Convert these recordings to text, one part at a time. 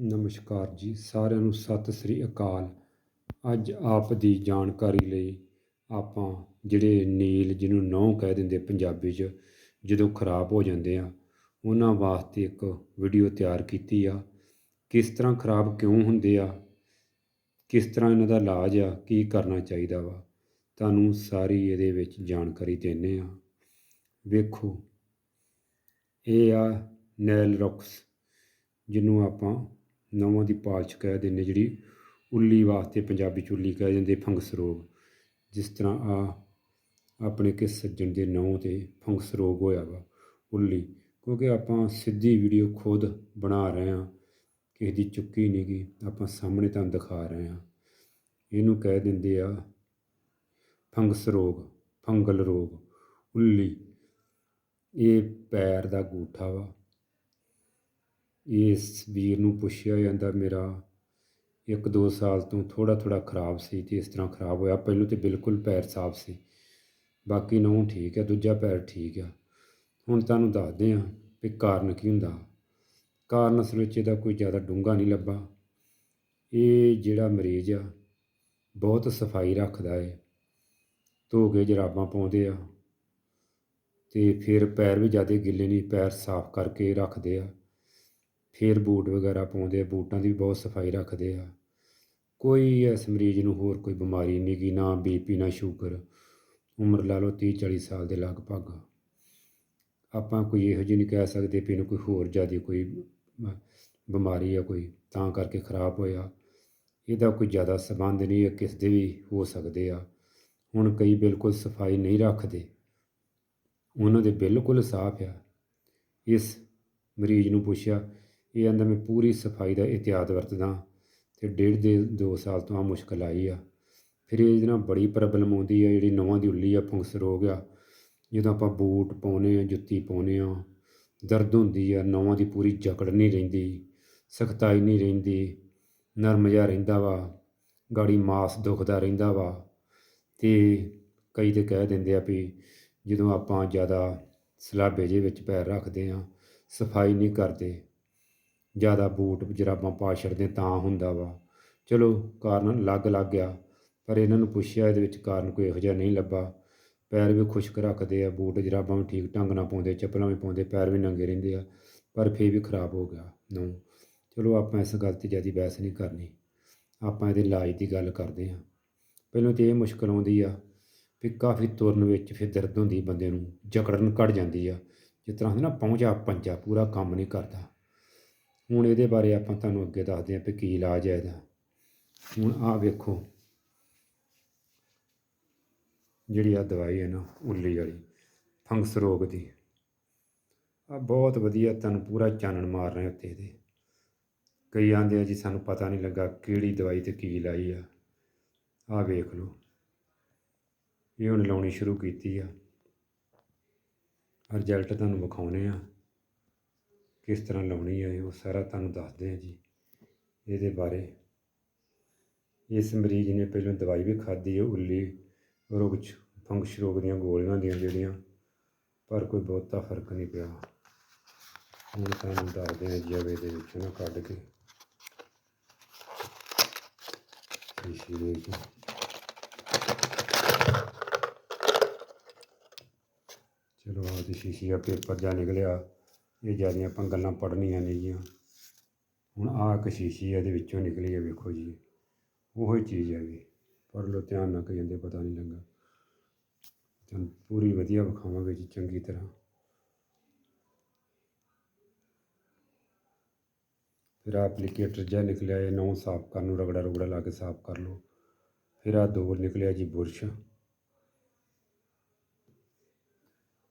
ਨਮਸਕਾਰ ਜੀ, ਸਾਰਿਆਂ ਨੂੰ ਸਤਿ ਸ੍ਰੀ ਅਕਾਲ। ਅੱਜ ਆਪ ਦੀ ਜਾਣਕਾਰੀ ਲਈ ਆਪਾਂ ਜਿਹੜੇ ਨੀਲ ਜਿਹਨੂੰ ਨਹੁੰ ਕਹਿ ਦਿੰਦੇ ਪੰਜਾਬੀ 'ਚ, ਜਦੋਂ ਖਰਾਬ ਹੋ ਜਾਂਦੇ ਆ, ਉਹਨਾਂ ਵਾਸਤੇ ਇੱਕ ਵੀਡੀਓ ਤਿਆਰ ਕੀਤੀ ਆ। ਕਿਸ ਤਰ੍ਹਾਂ ਖਰਾਬ ਕਿਉਂ ਹੁੰਦੇ ਆ? ਕਿਸ ਤਰ੍ਹਾਂ ਇਹਨਾਂ ਦਾ ਇਲਾਜ ਆ? ਕੀ ਕਰਨਾ ਚਾਹੀਦਾ ਵਾ? ਤੁਹਾਨੂੰ ਸਾਰੀ ਇਹਦੇ ਵਿੱਚ ਜਾਣਕਾਰੀ ਦਿੰਦੇ ਆ। ਵੇਖੋ, ਇਹ ਆ ਨੈਲ ਰੌਕਸ, ਜਿਹਨੂੰ ਆਪਾਂ ਨਵਾਂ ਦੀ ਪਾਲਚ ਕਹਿ ਦਿੰਦੇ ਜਿਹੜੀ ਉੱਲੀ ਵਾਸਤੇ ਪੰਜਾਬੀ ਚ ਉੱਲੀ ਕਹਿ ਦਿੰਦੇ ਫੰਗਸ ਰੋਗ। ਜਿਸ ਤਰ੍ਹਾਂ ਆ ਆਪਣੇ ਕਿਸ ਸੱਜਣ ਦੇ ਨਾਂ ਤੇ ਫੰਗਸ ਰੋਗ ਹੋਇਆ ਵਾ, ਉੱਲੀ। ਕਿਉਂਕਿ ਆਪਾਂ ਸਿੱਧੀ ਵੀਡੀਓ ਖੁਦ ਬਣਾ ਰਹੇ ਹਾਂ, ਕਿਸੇ ਦੀ ਚੁੱਕੀ ਨਹੀਂ ਗੀ ਆਪਾਂ ਸਾਹਮਣੇ ਤੁਹਾਨੂੰ ਦਿਖਾ ਰਹੇ ਹਾਂ। ਇਹਨੂੰ ਕਹਿ ਦਿੰਦੇ ਆ ਫੰਗਸ ਰੋਗ, ਫੰਗਲ ਰੋਗ, ਉੱਲੀ। ਇਹ ਪੈਰ ਦਾ ਗੂਠਾ ਵਾ ਇਸ ਵੀਰ ਨੂੰ ਪੁੱਛਿਆ ਜਾਂਦਾ, ਮੇਰਾ ਇੱਕ ਦੋ ਸਾਲ ਤੋਂ ਥੋੜਾ ਥੋੜਾ ਖਰਾਬ ਸੀ ਤੇ ਇਸ ਤਰ੍ਹਾਂ ਖਰਾਬ ਹੋਇਆ। ਪਹਿਲੋਂ ਤੇ ਬਿਲਕੁਲ ਪੈਰ ਸਾਫ਼ ਸੀ, ਬਾਕੀ ਨੂੰ ਠੀਕ ਹੈ, ਦੂਜਾ ਪੈਰ ਠੀਕ ਆ। ਹੁਣ ਤੁਹਾਨੂੰ ਦੱਸਦੇ ਹਾਂ ਵੀ ਕਾਰਨ ਕੀ ਹੁੰਦਾ। ਕਾਰਨ ਅਸਲ ਵਿੱਚ ਇਹਦਾ ਕੋਈ ਜ਼ਿਆਦਾ ਡੂੰਘਾ ਨਹੀਂ ਲੱਭਾ। ਇਹ ਜਿਹੜਾ ਮਰੀਜ਼ ਆ, ਬਹੁਤ ਸਫ਼ਾਈ ਰੱਖਦਾ ਏ, ਧੋ ਕੇ ਜਰਾਬਾਂ ਪਾਉਂਦੇ ਆ ਤੇ ਫਿਰ ਪੈਰ ਵੀ ਜ਼ਿਆਦਾ ਗਿੱਲੇ ਨਹੀਂ, ਪੈਰ ਸਾਫ਼ ਕਰਕੇ ਰੱਖਦੇ ਆ। ਫਿਰ ਬੂਟ ਵਗੈਰਾ ਪਾਉਂਦੇ ਆ, ਬੂਟਾਂ ਦੀ ਵੀ ਬਹੁਤ ਸਫ਼ਾਈ ਰੱਖਦੇ ਆ। ਕੋਈ ਇਸ ਮਰੀਜ਼ ਨੂੰ ਹੋਰ ਕੋਈ ਬਿਮਾਰੀ ਨਹੀਂ ਗੀ, ਨਾ ਬੀਪੀ ਨਾ ਸ਼ੂਗਰ, ਉਮਰ ਲਾ ਲਓ 30 40 ਸਾਲ ਦੇ ਲਗਭਗ। ਆਪਾਂ ਕੋਈ ਇਹੋ ਜਿਹੀ ਨਹੀਂ ਕਹਿ ਸਕਦੇ ਵੀ ਇਹਨੂੰ ਕੋਈ ਹੋਰ ਜ਼ਿਆਦਾ ਕੋਈ ਬਿਮਾਰੀ ਆ ਕੋਈ, ਤਾਂ ਕਰਕੇ ਖਰਾਬ ਹੋਇਆ। ਇਹਦਾ ਕੋਈ ਜ਼ਿਆਦਾ ਸਬੰਧ ਨਹੀਂ ਹੈ ਕਿਸ ਦੇ ਵੀ ਹੋ ਸਕਦੇ ਆ। ਹੁਣ ਕਈ ਬਿਲਕੁਲ ਸਫ਼ਾਈ ਨਹੀਂ ਰੱਖਦੇ। ਉਹਨਾਂ ਦੇ ਬਿਲਕੁਲ ਸਾਫ਼ ਆ। ਇਸ ਮਰੀਜ਼ ਨੂੰ ਪੁੱਛਿਆ ਇਹ ਕਹਿੰਦਾ ਮੈਂ ਪੂਰੀ ਸਫ਼ਾਈ ਦਾ ਇhtiyਾਤ ਵਰਤਦਾ ਤੇ ਡੇਢ ਦੇ 2 ਸਾਲ ਤੋਂ ਆ ਮੁਸ਼ਕਲ ਆਈ ਆ। ਫਿਰ ਇਹਦੇ ਨਾਲ ਬੜੀ ਪ੍ਰੋਬਲਮ ਆਉਂਦੀ ਆ, ਜਿਹੜੀ ਨਵਾਂ ਦੀ ਉੱਲੀ ਆ ਫੰਗਸ ਰੋਗ ਆ। ਜਦੋਂ ਆਪਾਂ ਬੂਟ ਪਾਉਨੇ ਆ, ਜੁੱਤੀ ਪਾਉਨੇ ਆ, ਦਰਦ ਹੁੰਦੀ ਆ, ਨਵਾਂ ਦੀ ਪੂਰੀ ਜਕੜ ਨਹੀਂ ਰਹਿੰਦੀ, ਸਖਤਾਈ ਨਹੀਂ ਰਹਿੰਦੀ, ਨਰਮ ਜਿਹਾ ਰਹਿੰਦਾ ਵਾ, ਗਾੜੀ ਮਾਸ ਦੁਖਦਾ ਰਹਿੰਦਾ ਵਾ। ਤੇ ਕਈ ਤੇ ਕਹਿ ਦਿੰਦੇ ਆ ਵੀ ਜਦੋਂ ਆਪਾਂ ਜ਼ਿਆਦਾ ਸਲਾਬੇ ਜਿਹੇ ਵਿੱਚ ਪੈਰ ਰੱਖਦੇ ਆ, ਸਫ਼ਾਈ ਨਹੀਂ ਕਰਦੇ ਜ਼ਿਆਦਾ ਬੂਟ ਜਰਾਬਾਂ ਪਾ ਛੱਡਦੇ ਤਾਂ ਹੁੰਦਾ ਵਾ। ਚਲੋ ਕਾਰਨ ਲੱਗ ਲੱਗ ਗਿਆ, ਪਰ ਇਹਨਾਂ ਨੂੰ ਪੁੱਛਿਆ ਇਹਦੇ ਵਿੱਚ ਕਾਰਨ ਕੋਈ ਇਹੋ ਜਿਹਾ ਨਹੀਂ ਲੱਭਾ। ਪੈਰ ਵੀ ਖੁਸ਼ਕ ਰੱਖਦੇ ਆ, ਬੂਟ ਜਰਾਬਾਂ ਵੀ ਠੀਕ ਢੰਗ ਨਾਲ ਪਾਉਂਦੇ ਚੱਪਲਾਂ ਵੀ ਪਾਉਂਦੇ ਪੈਰ ਵੀ ਨੰਗੇ ਰਹਿੰਦੇ ਆ, ਪਰ ਫੇਰ ਵੀ ਖਰਾਬ ਹੋ ਗਿਆ ਨੂੰ। ਚਲੋ ਆਪਾਂ ਇਸ ਗੱਲ ਤੇ ਜ਼ਿਆਦਾ ਬਹਿਸ ਨਹੀਂ ਕਰਨੀ, ਆਪਾਂ ਇਹਦੇ ਇਲਾਜ ਦੀ ਗੱਲ ਕਰਦੇ ਹਾਂ। ਪਹਿਲਾਂ ਤੇ ਇਹ ਮੁਸ਼ਕਲ ਆਉਂਦੀ ਆ ਵੀ ਕਾਫੀ ਤੁਰਨ ਵਿੱਚ ਫਿਰ ਦਰਦ ਹੁੰਦੀ ਬੰਦੇ ਨੂੰ, ਜਕੜਨ ਘਟ ਜਾਂਦੀ ਆ। ਜਿਸ ਤਰ੍ਹਾਂ ਹੁੰਦਾ ਨਾ, ਪਹੁੰਚਾ ਪੰਜਾ, ਪੂਰਾ ਕੰਮ ਨਹੀਂ ਕਰਦਾ। ਹੁਣ ਇਹਦੇ ਬਾਰੇ ਆਪਾਂ ਤੁਹਾਨੂੰ ਅੱਗੇ ਦੱਸਦੇ ਹਾਂ ਵੀ ਕੀ ਇਲਾਜ ਹੈ ਇਹਦਾ। ਹੁਣ ਆਹ ਵੇਖੋ। ਜਿਹੜੀ ਆ ਦਵਾਈ ਹੈ ਨਾ, ਉੱਲੀ ਵਾਲੀ, ਫੰਗਸ ਰੋਗ ਦੀ। ਆ ਬਹੁਤ ਵਧੀਆ ਤੁਹਾਨੂੰ ਪੂਰਾ ਚਾਨਣ ਮਾਰ ਰਹੇ ਉੱਤੇ ਇਹਦੇ। ਕਈ ਆਂਦੇ ਆ ਜੀ, ਸਾਨੂੰ ਪਤਾ ਨਹੀਂ ਲੱਗਾ ਕਿਹੜੀ ਦਵਾਈ ਤੇ ਕੀ ਲਾਈ ਆ। ਆ ਵੇਖ ਲਓ। ਇਹ ਹੁਣ ਲਾਉਣੀ ਸ਼ੁਰੂ ਕੀਤੀ ਆ। ਰਿਜ਼ਲਟ ਤੁਹਾਨੂੰ ਵਿਖਾਉਣੇ ਆ। ਕਿਸ ਤਰ੍ਹਾਂ ਲਾਉਣੀ ਹੈ ਉਹ ਸਾਰਾ ਤੁਹਾਨੂੰ ਦੱਸਦੇ ਆ ਜੀ। ਇਹਦੇ ਬਾਰੇ। ਇਸ ਮਰੀਜ਼ ਨੇ ਪਹਿਲਾਂ ਦਵਾਈ ਵੀ ਖਾਧੀ ਹੈ ਉੱਲੀ ਰੋਗ ਚ ਫੰਗਸ ਰੋਗ ਦੀਆਂ ਗੋਲੀਆਂ ਦੀਆਂ ਜਿਹੜੀਆਂ, ਪਰ ਕੋਈ ਬਹੁਤਾ ਫ਼ਰਕ ਨਹੀਂ ਪਿਆ। ਹੁਣ ਤੁਹਾਨੂੰ ਦੱਸਦੇ ਹਾਂ ਜੀ ਅਵੇ ਦੇ ਵਿੱਚੋਂ ਨਾ ਕੱਢ ਕੇ। ਸ਼ੀਸ਼ੀ ਦੇ ਵਿੱਚ ਚਲੋ ਆਹ ਦੀ ਸ਼ੀਸ਼ੀ ਆ, ਪੇਪਰ ਜਾ ਨਿਕਲਿਆ। ਇਹ ਜਿਆਦੀਆਂ ਆਪਾਂ ਗੱਲਾਂ ਪੜ੍ਹਨੀਆਂ ਨੇ ਨੇਗੀਆਂ ਹੁਣ ਆਹ ਇੱਕ ਸ਼ੀਸ਼ੀ ਆ, ਇਹਦੇ ਵਿੱਚੋਂ ਨਿਕਲੀ ਹੈ ਵੇਖੋ ਜੀ। ਉਹੋ ਹੀ ਚੀਜ਼ ਹੈਗੀ ਪੜ੍ਹ ਲਓ ਧਿਆਨ ਨਾਲ ਕਈ ਜਾਂਦੇ ਪਤਾ ਨਹੀਂ ਲੱਗਾ। ਤੁਹਾਨੂੰ ਪੂਰੀ ਵਧੀਆ ਵਿਖਾਵਾਂਗੇ ਜੀ ਚੰਗੀ ਤਰ੍ਹਾਂ। ਫਿਰ ਆਹ ਐਪਲੀਕੇਟਰ ਜਿਹਾ ਨਿਕਲਿਆ, ਇਹ ਨਹੁੰ ਸਾਫ਼ ਕਰਨ ਨੂੰ ਰਗੜਾ ਰੁਗੜਾ ਲਾ ਕੇ ਸਾਫ਼ ਕਰ ਲਓ। ਫਿਰ ਆਹ ਦੋ ਨਿਕਲਿਆ ਜੀ ਬੁਰਸ਼।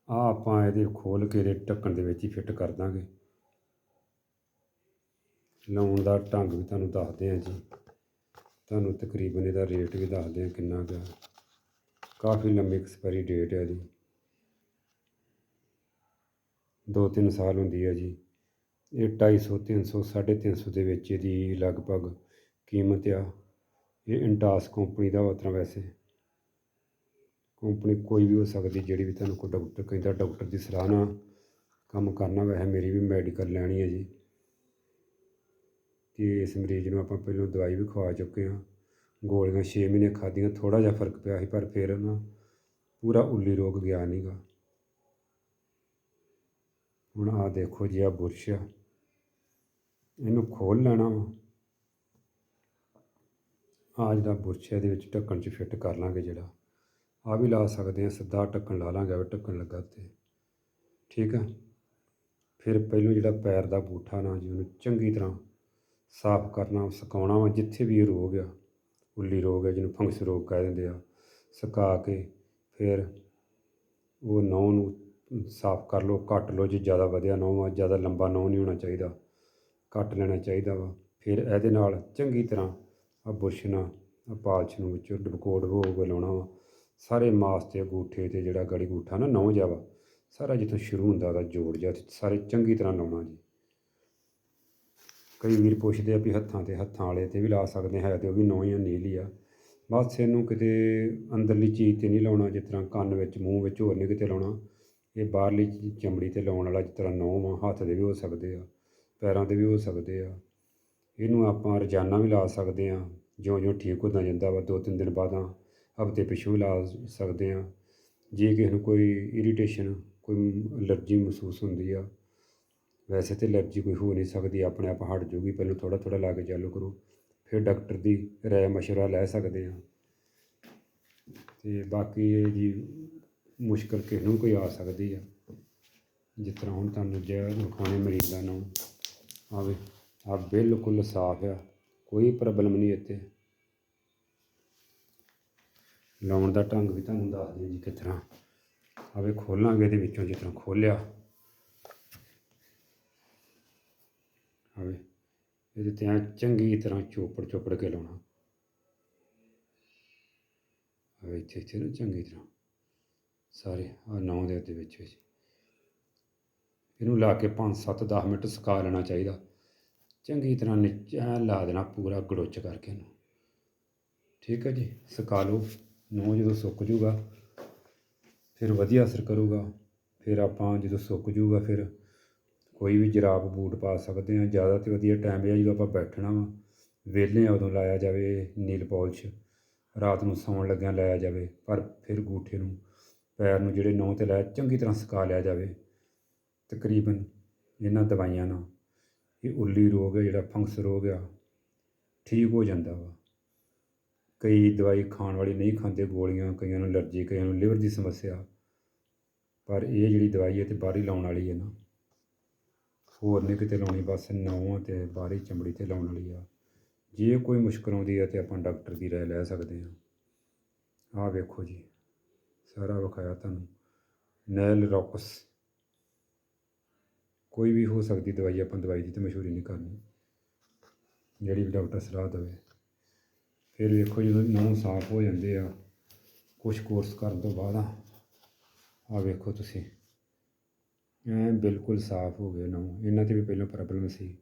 ਆ ਆਪਾਂ ਇਹਦੇ ਖੋਲ ਕੇ ਇਹਦੇ ਢੱਕਣ ਦੇ ਵਿੱਚ ਹੀ ਫਿੱਟ ਕਰ ਦਾਂਗੇ। ਲਾਉਣ ਦਾ ਢੰਗ ਵੀ ਤੁਹਾਨੂੰ ਦੱਸਦੇ ਹਾਂ ਜੀ। ਤੁਹਾਨੂੰ ਤਕਰੀਬਨ ਇਹਦਾ ਰੇਟ ਵੀ ਦੱਸਦੇ ਹਾਂ ਕਿੰਨਾ ਕੁ ਕਾਫੀ ਲੰਮੀ ਐਕਸਪਾਇਰੀ ਡੇਟ ਹੈ ਜੀ। ਦੋ ਤਿੰਨ ਸਾਲ ਹੁੰਦੀ ਹੈ ਜੀ। ਇਹ 250 300 350 ਦੇ ਵਿੱਚ ਇਹਦੀ ਲਗਭਗ ਕੀਮਤ ਆ। ਇਹ ਇੰਟਾਸ ਕੰਪਨੀ ਦਾ ਉਤਰਾ ਵੈਸੇ। ਕੰਪਨੀ ਕੋਈ ਵੀ ਹੋ ਸਕਦੀ, ਜਿਹੜੀ ਵੀ ਤੁਹਾਨੂੰ ਕੋਈ ਡਾਕਟਰ ਕਹਿੰਦਾ ਡਾਕਟਰ ਦੀ ਸਲਾਹ ਨਾਲ ਕੰਮ ਕਰਨਾ, ਵੈਸੇ ਮੇਰੀ ਵੀ ਮੈਡੀਕਲ ਲੈਣੀ ਹੈ ਜੀ। ਕਿ ਇਸ ਮਰੀਜ਼ ਨੂੰ ਆਪਾਂ ਪਹਿਲਾਂ ਦਵਾਈ ਵੀ ਖਵਾ ਚੁੱਕੇ ਹਾਂ। ਗੋਲੀਆਂ 6 ਮਹੀਨੇ ਖਾਧੀਆਂ, ਥੋੜ੍ਹਾ ਜਿਹਾ ਫ਼ਰਕ ਪਿਆ ਸੀ, ਪਰ ਫਿਰ ਨਾ ਪੂਰਾ ਉੱਲੀ ਰੋਗ ਗਿਆ ਨਹੀਂ ਗਾ। ਹੁਣ ਆ ਦੇਖੋ ਜੀ ਆ ਬੁਰਸ਼ ਆ। ਇਹਨੂੰ ਖੋਲ ਲੈਣਾ ਵਾ। ਆ ਜਿਹੜਾ ਬੁਰਸ਼ ਇਹਦੇ ਵਿੱਚ ਢੱਕਣ 'ਚ ਫਿੱਟ ਕਰ ਲਾਂਗੇ ਜਿਹੜਾ। ਆ ਵੀ ਲਾ ਸਕਦੇ ਆ ਸਿੱਧਾ ਢੱਕਣ ਲਾ ਲਾਂਗੇ ਉਹ ਢੱਕਣ ਲੱਗਾ ਤੇ ਠੀਕ ਆ? ਫਿਰ ਪਹਿਲੋਂ ਜਿਹੜਾ ਪੈਰ ਦਾ ਬੂਠਾ ਨਾ ਜੀ, ਉਹਨੂੰ ਚੰਗੀ ਤਰ੍ਹਾਂ ਸਾਫ਼ ਕਰਨਾ, ਸੁਕਾਉਣਾ ਵਾ, ਜਿੱਥੇ ਵੀ ਇਹ ਰੋਗ ਆ, ਉੱਲੀ ਰੋਗ ਹੈ ਜਿਹਨੂੰ ਫੰਗਸ ਰੋਗ ਕਹਿ ਦਿੰਦੇ ਆ, ਸੁਕਾ ਕੇ ਫਿਰ ਉਹ ਨਹੁੰ ਨੂੰ ਸਾਫ਼ ਕਰ ਲਓ ਕੱਟ ਲਓ, ਜੇ ਜ਼ਿਆਦਾ ਵਧਿਆ ਨਹੁੰ ਆ, ਜ਼ਿਆਦਾ ਲੰਬਾ ਨਹੁੰ ਨਹੀਂ ਹੋਣਾ ਚਾਹੀਦਾ ਕੱਟ ਲੈਣਾ ਚਾਹੀਦਾ ਵਾ। ਫਿਰ ਇਹਦੇ ਨਾਲ ਚੰਗੀ ਤਰ੍ਹਾਂ ਆ ਬੁਰਸ਼ ਨਾਲ ਆ ਪਾਲਸ਼ ਨੂੰ ਵਿੱਚ ਡਬਕੋ ਡਬੋ ਕੇ ਲਾਉਣਾ ਵਾ। ਸਾਰੇ ਮਾਸ ਤੇ ਅੰਗੂਠੇ ਤੇ ਜਿਹੜਾ ਗੜੀ ਅੰਗੂਠਾ ਨਾ ਨਹੁੰ ਜਿਹਾ ਵਾ, ਸਾਰਾ ਜਿੱਥੋਂ ਸ਼ੁਰੂ ਹੁੰਦਾ ਉਹਦਾ ਜੋੜ ਜਾ ਤੇ ਸਾਰੇ ਚੰਗੀ ਤਰ੍ਹਾਂ ਲਾਉਣਾ ਜੀ। ਕਈ ਵੀਰ ਪੁੱਛਦੇ ਆ ਵੀ ਹੱਥਾਂ ਤੇ ਹੱਥਾਂ ਵਾਲੇ ਤੇ ਵੀ ਲਾ ਸਕਦੇ ਹੈ ਤੇ ਉਹ ਵੀ ਨਹੁੰ ਜਾਂ ਨੀਲ ਹੀ ਆ। ਬਸ ਇਹਨੂੰ ਕਿਤੇ ਅੰਦਰਲੀ ਚੀਜ਼ ਤੇ ਨਹੀਂ ਲਾਉਣਾ, ਜਿਸ ਤਰ੍ਹਾਂ ਕੰਨ ਵਿੱਚ, ਮੂੰਹ ਵਿੱਚ ਹੋਰ ਨਹੀਂ ਕਿਤੇ ਲਾਉਣਾ। ਇਹ ਬਾਹਰਲੀ ਚਮੜੀ ਤੇ ਲਾਉਣ ਵਾਲਾ ਜਿਸ ਤਰ੍ਹਾਂ ਨਹੁੰ ਵਾ, ਹੱਥ ਦੇ ਵੀ ਹੋ ਸਕਦੇ ਆ, ਪੈਰਾਂ 'ਤੇ ਵੀ ਹੋ ਸਕਦੇ ਆ। ਇਹਨੂੰ ਆਪਾਂ ਰੋਜ਼ਾਨਾ ਵੀ ਲਾ ਸਕਦੇ ਆ ਜਿਉਂ ਜਿਉਂ ਠੀਕ ਹੁੰਦਾ ਜਾਂਦਾ ਵਾ ਦੋ ਤਿੰਨ ਦਿਨ ਬਾਅਦਾਂ। ਹਫ਼ਤੇ ਪਿਛੋਂ ਲਾ ਸਕਦੇ ਆ ਜੇ ਕਿਸੇ ਨੂੰ ਕੋਈ ਇਰੀਟੇਸ਼ਨ ਕੋਈ ਅਲਰਜੀ ਮਹਿਸੂਸ ਹੁੰਦੀ ਆ, ਵੈਸੇ ਤੇ ਅਲਰਜੀ ਕੋਈ ਹੋ ਨਹੀਂ ਸਕਦੀ, ਆਪਣੇ ਆਪ ਹਟ ਜੂਗੀ। ਪਹਿਲਾਂ ਥੋੜਾ ਥੋੜਾ ਲਾ ਕੇ ਚਾਲੂ ਕਰੋ, ਫਿਰ ਡਾਕਟਰ ਦੀ ਰਾਏ ਮਸ਼ਵਰਾ ਲੈ ਸਕਦੇ ਆ ਤੇ ਬਾਕੀ ਇਹ ਜੀ ਮੁਸ਼ਕਲ ਕਿਸੇ ਨੂੰ ਕੋਈ ਆ ਸਕਦੀ ਆ। ਜਿਸ ਤਰ੍ਹਾਂ ਹੁਣ ਤੁਹਾਨੂੰ ਜੇ ਵਿਖਾਉਣੇ ਮਰੀਜ਼ਾਂ ਨੂੰ, ਆਵੇ ਆ ਬਿਲਕੁਲ ਸਾਫ਼ ਆ, ਕੋਈ ਪ੍ਰੋਬਲਮ ਨਹੀਂ ਇੱਥੇ। ਲਾਉਣ ਦਾ ਢੰਗ ਵੀ ਤੁਹਾਨੂੰ ਦੱਸ ਦਿਆਂ ਜੀ ਕਿਸ ਤਰ੍ਹਾਂ। ਆਵੇ ਖੋਲਾਂਗੇ ਇਹਦੇ ਵਿੱਚੋਂ ਜਿਸ ਤਰ੍ਹਾਂ ਖੋਲਿਆ। ਆਵੇ ਇਹਦੇ ਤੇ ਐਂ ਚੰਗੀ ਤਰ੍ਹਾਂ ਚੋਪੜ ਚੋਪੜ ਕੇ ਲਾਉਣਾ। ਆਵੇ ਇੱਥੇ ਇੱਥੇ ਨਾ ਚੰਗੀ ਤਰ੍ਹਾਂ ਸਾਰੇ ਆ ਨੌ ਦੇ ਦੇ ਵਿੱਚ ਵਿੱਚ। ਇਹਨੂੰ ਲਾ ਕੇ 5 7 10 ਮਿੰਟ ਸੁਕਾ ਲੈਣਾ ਚਾਹੀਦਾ। ਚੰਗੀ ਤਰ੍ਹਾਂ ਨੀਚੇ ਲਾ ਦੇਣਾ ਪੂਰਾ ਗੜੋਚ ਕਰਕੇ ਇਹਨੂੰ। ਠੀਕ ਹੈ ਜੀ, ਸੁਕਾ ਲਓ। ਨੂੰ ਜਦੋਂ ਸੁੱਕ ਜੂਗਾ, ਫਿਰ ਵਧੀਆ ਅਸਰ ਕਰੂਗਾ। ਫਿਰ ਆਪਾਂ ਜਦੋਂ ਸੁੱਕ ਜੂਗਾ, ਫਿਰ ਕੋਈ ਵੀ ਜਰਾਬ ਬੂਟ ਪਾ ਸਕਦੇ ਹਾਂ। ਜ਼ਿਆਦਾ ਤੇ ਵਧੀਆ ਟਾਈਮ ਹੈ ਜਦੋਂ ਆਪਾਂ ਬੈਠਣਾ ਵਾ। ਵਿਹਲੇ ਉਦੋਂ ਲਾਇਆ ਜਾਵੇ ਨੀਲ ਪਾਲਿਸ਼ ਰਾਤ ਨੂੰ ਸੌਣ ਲੱਗਿਆਂ ਲਾਇਆ ਜਾਵੇ। ਪਰ ਫਿਰ ਗੂਠੇ ਨੂੰ, ਪੈਰ ਨੂੰ ਜਿਹੜੇ ਨਹੁੰ ਤੇ ਲਾਇਆ, ਚੰਗੀ ਤਰ੍ਹਾਂ ਸੁਕਾ ਲਿਆ ਜਾਵੇ। ਤਕਰੀਬਨ ਇਹਨਾਂ ਦਵਾਈਆਂ ਨਾਲ ਇਹ ਉੱਲੀ ਰੋਗ ਹੈ, ਜਿਹੜਾ ਫੰਗਸ ਰੋਗ ਆ, ਠੀਕ ਹੋ ਜਾਂਦਾ ਵਾ। ਕਈ ਦਵਾਈ ਖਾਣ ਵਾਲੀ ਨਹੀਂ ਖਾਂਦੇ, ਗੋਲੀਆਂ, ਕਈਆਂ ਨੂੰ ਅਲਰਜੀ ਕਈਆਂ ਨੂੰ ਲਿਵਰ ਦੀ ਸਮੱਸਿਆ। ਪਰ ਇਹ ਜਿਹੜੀ ਦਵਾਈ ਹੈ ਤੇ ਬਾਹਰੀ ਲਾਉਣ ਵਾਲੀ ਹੈ ਨਾ। ਹੋਰ ਨਹੀਂ ਕਿਤੇ ਲਾਉਣੀ, ਬਸ ਨਹੁੰ ਤੇ ਬਾਹਰੀ ਚਮੜੀ ਤੇ ਲਾਉਣ ਵਾਲੀ ਆ। ਜੇ ਕੋਈ ਮੁਸ਼ਕਲ ਆਉਂਦੀ ਹੈ ਤੇ ਆਪਾਂ ਡਾਕਟਰ ਦੀ ਰਾਏ ਲੈ ਸਕਦੇ ਹਾਂ। ਆਹ ਵੇਖੋ ਜੀ, ਸਾਰਾ ਵਿਖਾਇਆ ਤੁਹਾਨੂੰ। Nail rocks. ਕੋਈ ਵੀ ਹੋ ਸਕਦੀ ਦਵਾਈ, ਆਪਾਂ ਦਵਾਈ ਦੀ ਤੇ ਮਸ਼ਹੂਰੀ ਨਹੀਂ ਕਰਨੀ। ਜਿਹੜੀ ਵੀ ਡਾਕਟਰ ਸਲਾਹ ਦੇਵੇ। ਫਿਰ ਵੇਖੋ ਜਦੋਂ ਨਹੁੰ ਸਾਫ਼ ਹੋ ਜਾਂਦੇ ਆ ਕੁਝ ਕੋਰਸ ਕਰਨ ਤੋਂ ਬਾਅਦ ਆ, ਆਹ ਵੇਖੋ ਤੁਸੀਂ। ਐਂ ਬਿਲਕੁਲ ਸਾਫ਼ ਹੋ ਗਏ ਨਹੁੰ। ਇਹਨਾਂ ਤੇ ਵੀ ਪਹਿਲਾਂ ਪ੍ਰੋਬਲਮ ਸੀ,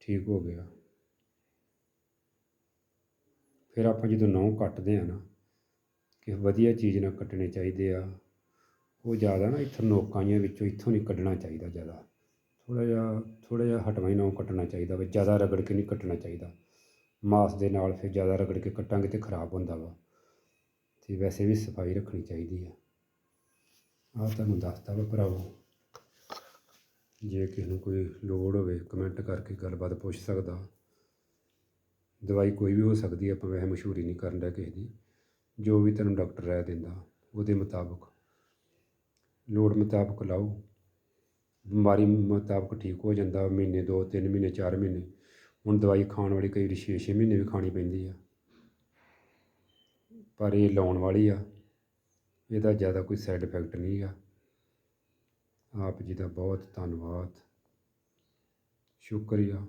ਠੀਕ ਹੋ ਗਿਆ। ਫਿਰ ਆਪਾਂ ਜਦੋਂ ਨਹੁੰ ਕੱਟਦੇ ਆ ਨਾ, ਕਿ ਵਧੀਆ ਚੀਜ਼ ਨਾਲ ਕੱਟਣੇ ਚਾਹੀਦੇ ਆ। ਉਹ ਜ਼ਿਆਦਾ ਨਾ ਇੱਥੋਂ ਨੋਕਾਂ ਜਿਹੀਆਂ ਵਿੱਚੋਂ ਇੱਥੋਂ ਨਹੀਂ ਕੱਢਣਾ ਚਾਹੀਦਾ ਜ਼ਿਆਦਾ। ਥੋੜ੍ਹਾ ਜਿਹਾ ਥੋੜ੍ਹਾ ਜਿਹਾ ਹਟਵਾਂ ਹੀ ਨਹੁੰ ਕੱਟਣਾ ਚਾਹੀਦਾ ਵਾ, ਜ਼ਿਆਦਾ ਰਗੜ ਕੇ ਨਹੀਂ ਕੱਟਣਾ ਚਾਹੀਦਾ। ਮਾਸ ਦੇ ਨਾਲ ਫਿਰ ਜ਼ਿਆਦਾ ਰਗੜ ਕੇ ਕੱਟਾਂਗੇ ਤੇ ਖਰਾਬ ਹੁੰਦਾ ਵਾ। ਤੇ ਵੈਸੇ ਵੀ ਸਫ਼ਾਈ ਰੱਖਣੀ ਚਾਹੀਦੀ ਆ। ਆਹ ਤੁਹਾਨੂੰ ਦੱਸਤਾ ਵਾ ਭਰਾਵੋ। ਜੇ ਕਿਸੇ ਨੂੰ ਕੋਈ ਲੋੜ ਹੋਵੇ ਕਮੈਂਟ ਕਰਕੇ ਗੱਲਬਾਤ ਪੁੱਛ ਸਕਦਾ। ਦਵਾਈ ਕੋਈ ਵੀ ਹੋ ਸਕਦੀ ਆਪਾਂ ਵੈਸੇ ਮਸ਼ਹੂਰੀ ਨਹੀਂ ਕਰਨ ਦਾ ਕਿਸੇ ਦੀ। ਜੋ ਵੀ ਤੁਹਾਨੂੰ ਡਾਕਟਰ ਰਾਏ ਦਿੰਦਾ, ਉਹਦੇ ਮੁਤਾਬਕ। ਲੋੜ ਮੁਤਾਬਕ ਲਾਓ। ਬਿਮਾਰੀ ਮੁਤਾਬਕ ਠੀਕ ਹੋ ਜਾਂਦਾ, ਮਹੀਨੇ ਦੋ, ਤਿੰਨ ਮਹੀਨੇ, ਚਾਰ ਮਹੀਨੇ। ਹੁਣ ਦਵਾਈ ਖਾਣ ਵਾਲੀ ਕਈ ਵਾਰੀ ਛੇ ਛੇ ਮਹੀਨੇ ਵੀ ਖਾਣੀ ਪੈਂਦੀ ਆ। ਪਰ ਇਹ ਲਾਉਣ ਵਾਲੀ ਆ, ਇਹਦਾ ਜ਼ਿਆਦਾ ਕੋਈ ਸਾਈਡ ਇਫੈਕਟ ਨਹੀਂ ਆ। ਆਪ ਜੀ ਦਾ ਬਹੁਤ ਧੰਨਵਾਦ। ਸ਼ੁਕਰੀਆ।